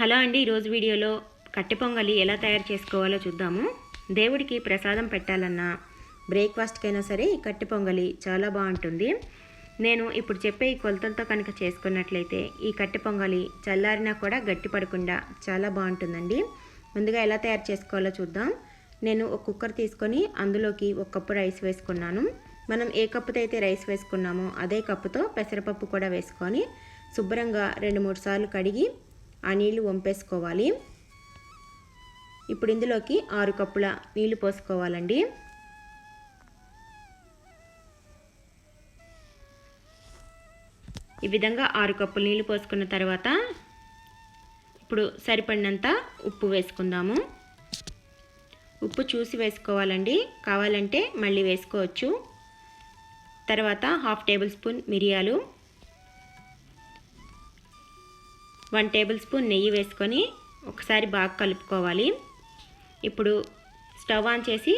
Hello అండి ఈరోజు వీడియోలో కట్టె పొంగలి ఎలా తయారు చేసుకోవాలో చూద్దాము. దేవుడికి ప్రసాదం పెట్టాలన్నా బ్రేక్ఫాస్ట్కైనా సరే ఈ కట్టె పొంగలి చాలా బాగుంటుంది. నేను ఇప్పుడు చెప్పే ఈ కొలతలతో కనుక చేసుకున్నట్లయితే ఈ కట్టె పొంగలి చల్లారినా కూడా గట్టి పడకుండా చాలా బాగుంటుందండి. ముందుగా ఎలా తయారు చేసుకోవాలో చూద్దాం. నేను ఒక కుక్కర్ తీసుకొని అందులోకి ఒక కప్పు రైస్ వేసుకున్నాను. మనం ఏ కప్పుతో అయితే రైస్ వేసుకున్నామో అదే కప్పుతో పెసరపప్పు కూడా వేసుకొని శుభ్రంగా రెండు మూడు సార్లు కడిగి ఆ నీళ్ళు వంపేసుకోవాలి. ఇప్పుడు ఇందులోకి ఆరు కప్పుల నీళ్ళు పోసుకోవాలండి. ఈ విధంగా ఆరు కప్పులు నీళ్ళు పోసుకున్న తర్వాత ఇప్పుడు సరిపడినంత ఉప్పు వేసుకుందాము. ఉప్పు చూసి వేసుకోవాలండి. కావాలంటే మళ్ళీ వేసుకోవచ్చు. తర్వాత హాఫ్ టేబుల్ స్పూన్ మిరియాలు వన్ టేబుల్ స్పూన్ నెయ్యి వేసుకొని ఒకసారి బాగా కలుపుకోవాలి. ఇప్పుడు స్టవ్ ఆన్ చేసి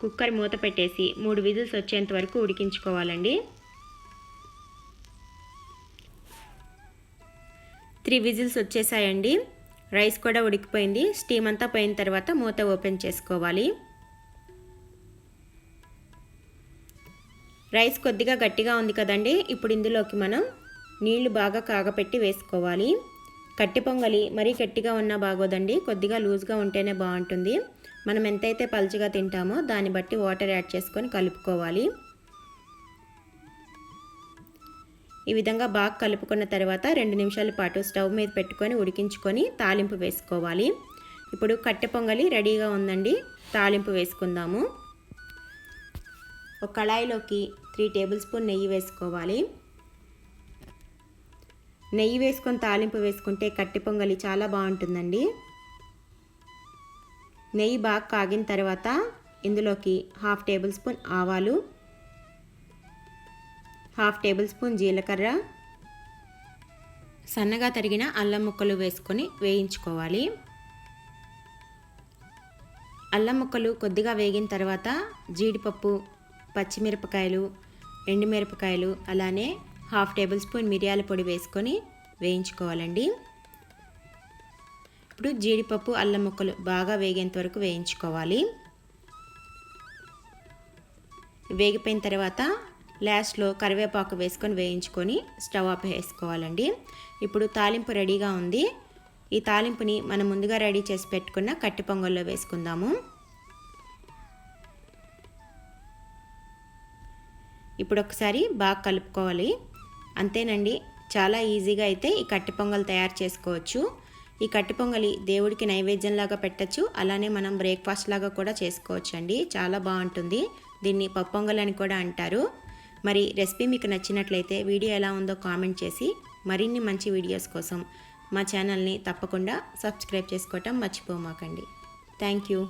కుక్కర్ మూత పెట్టేసి మూడు విజిల్స్ వచ్చేంత వరకు ఉడికించుకోవాలండి. Three whistles వచ్చేసాయండి. రైస్ కూడా ఉడికిపోయింది. స్టీమ్ అంతా పోయిన తర్వాత మూత ఓపెన్ చేసుకోవాలి. రైస్ కొద్దిగా గట్టిగా ఉంది కదండి. ఇప్పుడు ఇందులోకి మనం నీళ్ళు బాగా కాగపెట్టి వేసుకోవాలి. కట్టి పొంగలి మరీ గట్టిగా ఉన్నా బాగోదండి. కొద్దిగా లూజ్గా ఉంటేనే బాగుంటుంది. మనం ఎంతైతే పలుచగా తింటామో దాన్ని బట్టి వాటర్ యాడ్ చేసుకొని కలుపుకోవాలి. ఈ విధంగా బాగా కలుపుకున్న తర్వాత రెండు నిమిషాల పాటు స్టవ్ మీద పెట్టుకొని ఉడికించుకొని తాలింపు వేసుకోవాలి. ఇప్పుడు కట్టె పొంగలి రెడీగా ఉందండి. తాలింపు వేసుకుందాము. ఒక కళాయిలోకి త్రీ టేబుల్ స్పూన్ నెయ్యి వేసుకోవాలి. నెయ్యి వేసుకొని తాలింపు వేసుకుంటే కట్టి పొంగలి చాలా బాగుంటుందండి. నెయ్యి బాగా కాగిన తర్వాత ఇందులోకి హాఫ్ టేబుల్ స్పూన్ ఆవాలు హాఫ్ టేబుల్ స్పూన్ జీలకర్ర సన్నగా తరిగిన అల్లం ముక్కలు వేసుకొని వేయించుకోవాలి. అల్లం ముక్కలు కొద్దిగా వేగిన తర్వాత జీడిపప్పు పచ్చిమిరపకాయలు ఎండుమిరపకాయలు అలానే హాఫ్ టేబుల్ స్పూన్ మిరియాల పొడి వేసుకొని వేయించుకోవాలండి. ఇప్పుడు జీడిపప్పు అల్లం ముక్కలు బాగా వేగేంత వరకు వేయించుకోవాలి. వేగిపోయిన తర్వాత లాస్ట్లో కరివేపాకు వేసుకొని వేయించుకొని స్టవ్ ఆఫ్ వేసుకోవాలండి ఇప్పుడు తాలింపు రెడీగా ఉంది. ఈ తాలింపుని మనం ముందుగా రెడీ చేసి పెట్టుకున్న కట్టి పొంగల్లో వేసుకుందాము. ఇప్పుడు ఒకసారి బాగా కలుపుకోవాలి. అంతేనండి. చాలా ఈజీగా అయితే ఈ కట్టి పొంగల్ తయారు చేసుకోవచ్చు. ఈ కట్టి పొంగలి దేవుడికి నైవేద్యంలాగా పెట్టచ్చు. అలానే మనం బ్రేక్ఫాస్ట్ లాగా కూడా చేసుకోవచ్చు అండి చాలా బాగుంటుంది. దీన్ని పప్పొంగల్ అని కూడా అంటారు. మరి రెసిపీ మీకు నచ్చినట్లయితే వీడియో ఎలా ఉందో కామెంట్ చేసి మరిన్ని మంచి వీడియోస్ కోసం మా ఛానల్ని తప్పకుండా సబ్స్క్రైబ్ చేసుకోవటం మర్చిపోమాకండి. Thank you.